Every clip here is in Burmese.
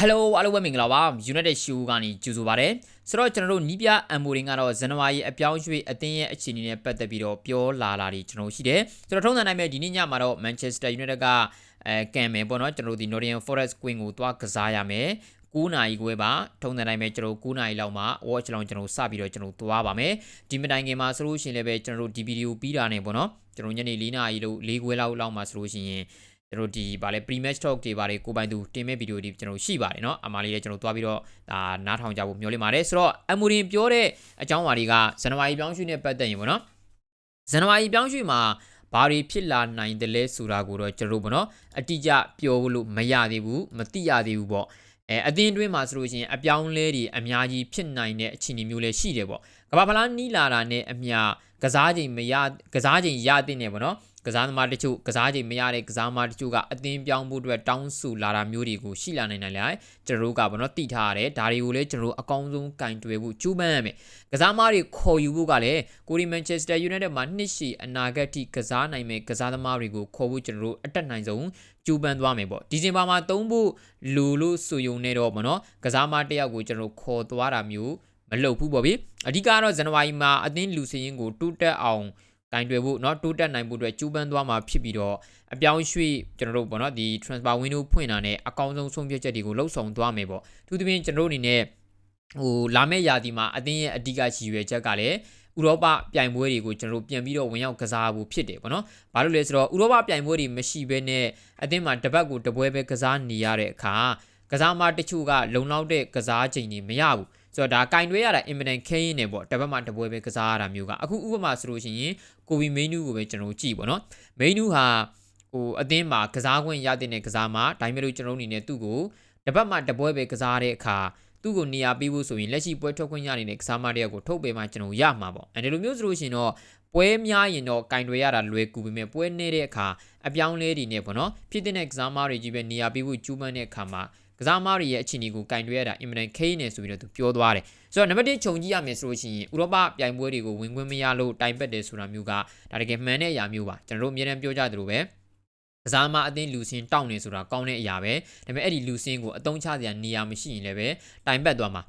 Hello အားလုံးပဲမင်္ဂလာပါ United Show ကနေကြိုဆိုပါရစေဆိုတော့ကျွန်တော်တို့နီးပြအမ်မိုရင်ကတော့ဇန်နဝါရီအပြောင်းရွှေ့အသင်းရဲ့အခြေအနေနဲ့ပတ်သက်ပြီးတော့ပြောလာလာတွေကျွန်တော်တို့ရှိတယ်ဆိုတော့ထုံးစံတိုင်းပဲဒီနေ့ညမှာတော့ Manchester United ကအဲကံမယ်ပေါ့နော်ကျွန်တော်တို့ဒီ Nottingham Forest Queen ကိုသွားကစားရမယ်9နာရီခွဲပါထုံးတဲ့တိုင်းပဲကျွန်တော်9နာရီလောက်မှာ watch လောင်ကျွန်တော်စပြီးတော့ကျွန်တော်သွားပါမယ်ဒီမတိုင်ခင်မှာဆိုလို့ရှိရင်လည်းပဲကျွန်တော်တို့ဒီဗီဒီယိုပြီးတာနေပေါ့နော်ကျွန်တော်ညနေ4နာရီလို့4ခွဲလောက်လောက်မှာဆိုလို့ရှိရင် ကျွန်တော်ဒီဗာလဲ pre-match talk တွေဗာလေကိုပိုင်သူတင်မဲ့ဗီဒီယိုတွေကျွန်တော်ရှိပါတယ်เนาะအမားလေးလည်းကျွန်တော်သွားပြီးတော့ဒါနားထောင်ကြဖို့မျှော်လင့်ပါတယ်ဆိုတော့အမူရင်ပြောတဲ့အကြောင်းအရာတွေကဇန်နဝါရီပြောင်းရွှေ့နဲ့ပတ်သက်ရင်ပေါ့နော်ဇန်နဝါရီပြောင်းရွှေ့မှာဘာတွေဖြစ်လာနိုင်တယ်လဲဆိုတာကိုတော့ကျွန်တော်တို့ပေါ့နော်အတိအကျပြောလို့မရသေးဘူးမသိရသေးဘူးပေါ့အဲအသင်းတွင်းမှာဆိုလို့ရှိရင်အပြောင်းလဲတွေအများကြီးဖြစ်နိုင်တဲ့အခြေအနေမျိုးလည်းရှိတယ်ပေါ့ကမ္ဘာဖလားနီးလာတာနဲ့အမျှကစားချိန်မရကစားချိန်ရတဲ့နေပေါ့နော် ကစားသမားတချို့ကစားချိန်မရတဲ့ကစားသမားတချို့ကအသင်းပြောင်းဖို့အတွက်တောင်းဆိုလာတာမျိုးတွေကိုရှိလာနိုင်တယ်လေကျွန်တော်တို့ကဘောနော်တိထားရတယ်ဒါတွေကိုလည်းကျွန်တော်တို့အကောင်းဆုံးကင်တွယ်ဖို့ကြိုးပမ်းရမယ်ကစားသမားတွေခေါ်ယူဖို့ကလည်းကိုရီမန်ချက်စတာယူနိုက်တက်မှာနှစ်ရှည်အနာဂတ်ထိကစားနိုင်မဲ့ကစားသမားတွေကိုခေါ်ဖို့ကျွန်တော်တို့အတက်နိုင်ဆုံးကြိုးပမ်းသွားမယ်ပေါ့ဒီဇင်ဘာမှာသုံးဖို့လူလို့ဆိုယုံနေတော့ဘောနော်ကစားသမားတယောက်ကိုကျွန်တော်တို့ခေါ်သွားတာမျိုးမလုပ်ဘူးပေါ့ဗျအဓိကတော့ဇန်နဝါရီမှာအသင်းလူစင်းကိုတူးတက်အောင် ကင်တွယ်ဖို့เนาะတိုးတက်နိုင်ဖို့အတွက်ကျူးပန်းသွားမှာဖြစ်ပြီးတော့အပြောင်းရွှေ့ကျွန်တော်တို့ပေါ့เนาะဒီ transfer window ဖွင့်တာနဲ့အကောင်းဆုံးဆုံးဖြတ်ချက်တွေကိုလှုပ်ဆောင်သွားမယ်ပေါ့သူသဖြင့်ကျွန်တော်တို့အနေနဲ့ဟိုလာမယ့်ရာသီမှာအသင်းရဲ့အဓိကရည်ရွယ်ချက်ကလည်းဥရောပပြိုင်ပွဲတွေကိုကျွန်တော်တို့ပြန်ပြီးတော့ဝင်ရောက်ကစားဖို့ဖြစ်တယ်ပေါ့နော်။ဘာလို့လဲဆိုတော့ဥရောပပြိုင်ပွဲတွေမရှိဘဲနဲ့အသင်းမှာတပတ်ကိုတပွဲပဲကစားနေရတဲ့အခါကစားမတချို့ကလုံလောက်တဲ့ကစားချိန်တွေမရဘူး။ ဆိုတော့ဒါကင်တွဲရတာအင်မတန်ခဲရင်နေပေါ့တစ်ပတ်မှတစ်ပွဲပဲကစားရတာမျိုးကအခုဥပမာဆိုလို့ရှိရင်ကိုဗီမိန်နူးကိုပဲကျွန်တော်ကြည့်ပေါ့နော်မိန်နူးဟာဟိုအသင်းမှာကစားခွင့်ရတဲ့ကစားမှာဒါပေမဲ့လို့ကျွန်တော်အနေနဲ့သူ့ကိုတစ်ပတ်မှတစ်ပွဲပဲကစားတဲ့အခါသူ့ကိုနေရာပေးဖို့ဆိုရင်လက်ရှိပွဲထွက်ခွင့်ရနေတဲ့ကစားမတယောက်ကိုထုတ်ပေးမှကျွန်တော်ရမှာပေါ့အဲဒီလိုမျိုးဆိုလို့ရှိရင်တော့ပွဲများရင်တော့ကင်တွေရတာလွယ်ကူပေမဲ့ပွဲနေတဲ့အခါအပြောင်းလဲတွေနဲ့ပေါ့နော်ဖြစ်တဲ့ကစားမတွေကြီးပဲနေရာပေးဖို့ကျူးပန်းတဲ့အခါမှာ ကစားမားတွေရဲ့အခြေအနေကိုကင်တွဲရတာအင်မတန်ခိနေဆိုပြီးတော့သူပြောသွားတယ်ဆိုတော့နံပါတ်1ခြုံကြည့်ရမယ်ဆိုလို့ရှိရင်ဥရောပပြိုင်ပွဲတွေကိုဝင်ခွင့်မရလို့တိုင်ပတ်တယ်ဆိုတာမျိုးကဒါတကယ်မှန်တဲ့အရာမျိုးပါကျွန်တော်တို့အများအားပြောကြသလိုပဲကစားမအသင်းလူစင်းတောင်းနေဆိုတာကောင်းတဲ့အရာပဲဒါပေမဲ့အဲ့ဒီလူစင်းကိုအတုံးချစရာနေရာမရှိရင်လည်းပဲတိုင်ပတ်သွားမှာ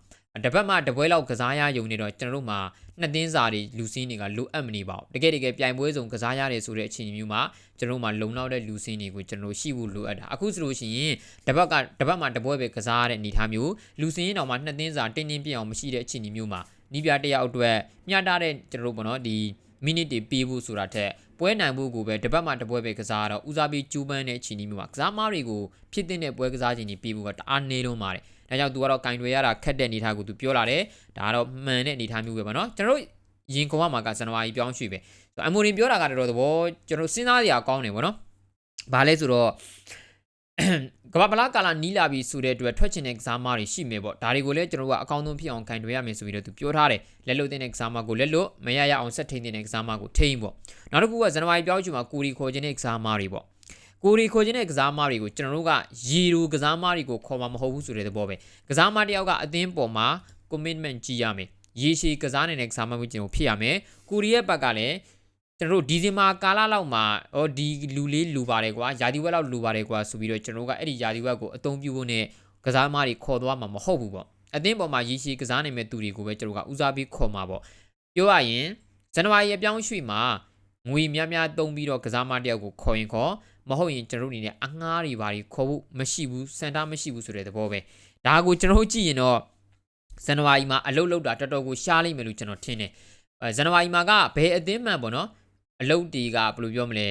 တပတ်မှတပွဲလောက်ကစားရယုံနေတော့ကျွန်တော်တို့မှာနှစ်သင်းစာတွေလူစင်းတွေကလိုအပ်မနေပါဘူးတကယ်တကယ်ပြိုင်ပွဲစုံကစားရတယ်ဆိုတဲ့အခြေအနေမျိုးမှာကျွန်တော်တို့မှာလုံလောက်တဲ့လူစင်းတွေကိုကျွန်တော်တို့ရှိဖို့လိုအပ်တာအခုဆိုလို့ရှိရင်တပတ်ကတပတ်မှတပွဲပဲကစားရတဲ့အနေအထားမျိုးလူစင်းရင်တော့မှနှစ်သင်းစာတင်းတင်းပြည့်အောင်မရှိတဲ့အခြေအနေမျိုးမှာနီးပြတယောက်အတွက်မျှတတဲ့ကျွန်တော်တို့ပေါ့နော်ဒီ မိနစ်တွေပေးဖို့ဆိုတာထက်ပွဲနိုင်ဖို့ကိုပဲတပတ်မှတပွဲပဲကစားတော့ဦးစားပေးကျူးပန်းတဲ့အခြေအနေမျိုးမှာကစားမားတွေကိုဖြစ်တဲ့ပွဲကစားခြင်းတွေပေးဖို့ကတအားနေလုံးပါတယ်။ဒါကြောင့် तू ကတော့ကင်တွေရတာခက်တဲ့အနေအထားကို तू ပြောလာတယ်။ဒါကတော့မှန်တဲ့အနေအထားမျိုးပဲပေါ့နော်။ကျွန်တော်တို့ရင်ကွန်မှာကဇန်နဝါရီပြောင်းရွှေ့ပဲ။အမိုရင်ပြောတာကတော့သဘောကျွန်တော်စဉ်းစားရအောင်ကောင်းတယ်ပေါ့နော်။ဘာလဲဆိုတော့ ကမ္ဘာပလားကာလာနီးလာပြီဆိုတဲ့အတွက်ထွက်ချင်တဲ့ကစားမတွေရှိမယ်ပေါ့ဒါတွေကိုလည်းကျွန်တော်တို့ကအကောင်းဆုံးဖြစ်အောင်ခံတွေ့ရမယ်ဆိုပြီးတော့သူပြောထားတယ်လက်လွတ်တဲ့ကစားမကိုလက်လွတ်မရရအောင်ဆက်ထိန်တဲ့ကစားမကိုထိန်ပေါ့နောက်တစ်ခုကဇန်နဝါရီပြောင်းချူမှာကိုရီခေါ်ခြင်းတဲ့ကစားမတွေပေါ့ကိုရီခေါ်ခြင်းတဲ့ကစားမတွေကိုကျွန်တော်တို့ကရီရူကစားမတွေကိုခေါ်မှာမဟုတ်ဘူးဆိုတဲ့သဘောပဲကစားမတယောက်ကအသင်းပေါ်မှာ commitment ကြည့်ရမယ်ရေရှည်ကစားနေတဲ့ကစားမမျိုးကျွန်တော်ဖြစ်ရမယ်ကိုရီရဲ့ဘက်ကလည်း ကျွန်တော်တို့ဒီဇင်ဘာကာလလောက်မှာဟောဒီလူလေးလူပါတယ်ကွာယာဒီဝက်လောက်လူပါတယ်ကွာဆိုပြီးတော့ကျွန်တော်တို့ကအဲ့ဒီယာဒီဝက်ကိုအသုံးပြုဖို့နဲ့ကစားသမားတွေခေါ်သွားမှာမဟုတ်ဘူးပေါ့အသင်းပေါ်မှာရည်ရှိကစားနိုင်မဲ့သူတွေကိုပဲကျွန်တော်ကဦးစားပေးခေါ်မှာပေါ့ပြောရရင်ဇန်နဝါရီအပြောင်းရွှေ့မှာငွေများများသုံးပြီးတော့ကစားမတယောက်ကိုခေါ်ရင်ခေါ်မဟုတ်ရင်ကျွန်တော်တို့အနေနဲ့အငှားတွေပါတွေခေါ်ဖို့မရှိဘူးစန်တာမရှိဘူးဆိုတဲ့သဘောပဲဒါကိုကျွန်တော်ကြည့်ရင်တော့ဇန်နဝါရီမှာအလုပ်လုပ်တာတော်တော်ကိုရှားလိမ့်မယ်လို့ကျွန်တော်ထင်တယ်ဇန်နဝါရီမှာကဘယ်အသင်းမှန်ပေါ့နော် အလုပ်တွေကဘယ်လိုပြောမလဲ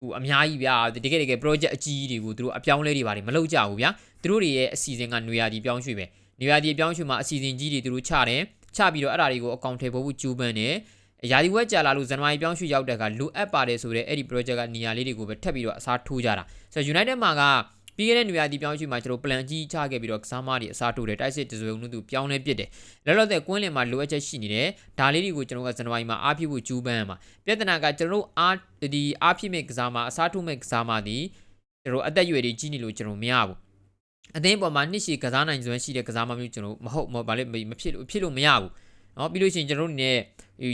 ဟိုအများကြီးဗျာတကယ်တကယ် project အကြီးတွေကိုသူတို့အပြောင်းလဲတွေပါတယ်မလုပ်ကြဘူးဗျာသူတို့တွေရဲ့အစီအစဉ်ကနွေရာသီပြောင်းရွှေ့ပဲနွေရာသီပြောင်းရွှေ့မှာအစီအစဉ်ကြီးတွေသူတို့ချတယ်ချပြီးတော့အဲ့ဒါတွေကိုအကောင့်ထဲပေါ်ဖို့ကြိုးပမ်းတယ်ရာသီဝက်ကြာလာလို့ဇန်နဝါရီပြောင်းရွှေ့ရောက်တဲ့ကလိုအပ်ပါတယ်ဆိုတဲ့အဲ့ဒီ project ကနေရာလေးတွေကိုပဲထပ်ပြီးတော့အစားထိုးကြတာဆိုတော့ United မှာက ပြီးခဲ့တဲ့နေရာဒီပြောင်းရွှေ့မှာကျွန်တော် plan ကြီးချခဲ့ပြီးတော့ကစားမတွေအစားထိုးတယ်တိုက်စစ်တစုံတို့သူပြောင်းလဲပစ်တယ်လောလောဆယ်ကွင်းလင်မှာလိုအပ်ချက်ရှိနေတယ်ဒါလေးတွေကိုကျွန်တော်ကဇန်နဝါရီမှာအားပြဖို့ကြိုးပမ်းမှာပြဿနာကကျွန်တော်အားဒီအားပြမဲ့ကစားမအစားထိုးမဲ့ကစားမဒီကျွန်တော်အသက်အရွယ်တွေကြီးနေလို့ကျွန်တော်မရဘူးအသင်းပေါ်မှာနှစ်ရှည်ကစားနိုင်စွမ်းရှိတဲ့ကစားမမျိုးကျွန်တော်မဟုတ်မဘာလဲမဖြစ်လို့ဖြစ်လို့မရဘူး နော်ပြီးလို့ရှိရင်ကျွန်တော်တို့နေ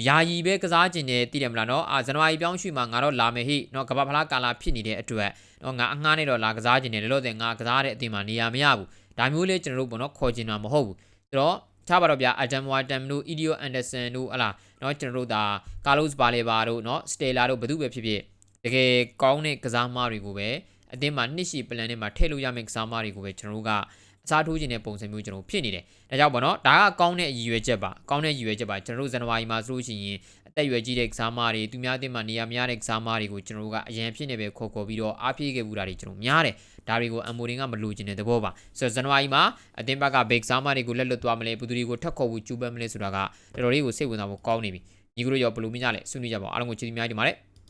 ယာယီပဲကစားကျင်တယ်သိတယ်မလားနော်အာဇန်နဝါရီပြောင်းရွှေ့မှာငါတော့လာမယ်ဟိနော်ကဘာဖလားကာလာဖြစ်နေတဲ့အတွက်နော်ငါအငှားနဲ့တော့လာကစားကျင်တယ်လောလောဆယ်ငါကစားတဲ့အတင်မှာနေရာမရဘူးဒါမျိုးလေးကျွန်တော်တို့ပေါ့နော်ခေါ်ကျင်တာမဟုတ်ဘူးဆိုတော့ထားပါတော့ဗျာအဒမ်ဝါတမ်တို့အီဒီယိုအန်ဒါဆန်တို့ဟလာနော်ကျွန်တော်တို့ဒါကာလို့စ်ဘာလေဘာတို့နော်စတေလာတို့ဘယ်သူပဲဖြစ်ဖြစ်တကယ်ကောင်းတဲ့ကစားမားတွေကိုပဲအသင်းမှာနှစ်ရှိပလန်ထဲမှာထည့်လို့ရမယ့်ကစားမားတွေကိုပဲကျွန်တော်တို့က အစားထိုးခြင်းတဲ့ပုံစံမျိုးကျွန်တော်ဖြစ်နေတယ်။ဒါကြောင့်ပေါ့နော်ဒါကကောင်းတဲ့ရည်ရွယ်ချက်ပါ။ကောင်းတဲ့ရည်ရွယ်ချက်ပါကျွန်တော်တို့ဇန်နဝါရီမှာဆိုလို့ရှိရင်အသက်အရွယ်ကြီးတဲ့ကစားမတွေသူများအတင်းမှာနေရာများတဲ့ကစားမတွေကိုကျွန်တော်တို့ကအရန်ဖြစ်နေပဲခေါ်ခေါ်ပြီးတော့အားပြေးခဲ့ဘူးတာတွေကျွန်တော်များတယ်။ဒါတွေကိုအမိုရင်ကမလိုချင်တဲ့သဘောပါ။ဆိုတော့ဇန်နဝါရီမှာအတင်းဘက်ကဘိတ်ကစားမတွေကိုလက်လွတ်သွားမလဲဘယ်သူတွေကိုထပ်ခေါ်ဖို့ကြိုးပမ်းမလဲဆိုတာကတော်တော်လေးကိုစိတ်ဝင်စားဖို့ကောင်းနေပြီ။ညီကတို့ရောဘယ်လိုမြင်ကြလဲဆွေးနွေးကြပါဦးအားလုံးကိုကျေးဇူးများတင်ပါတယ်။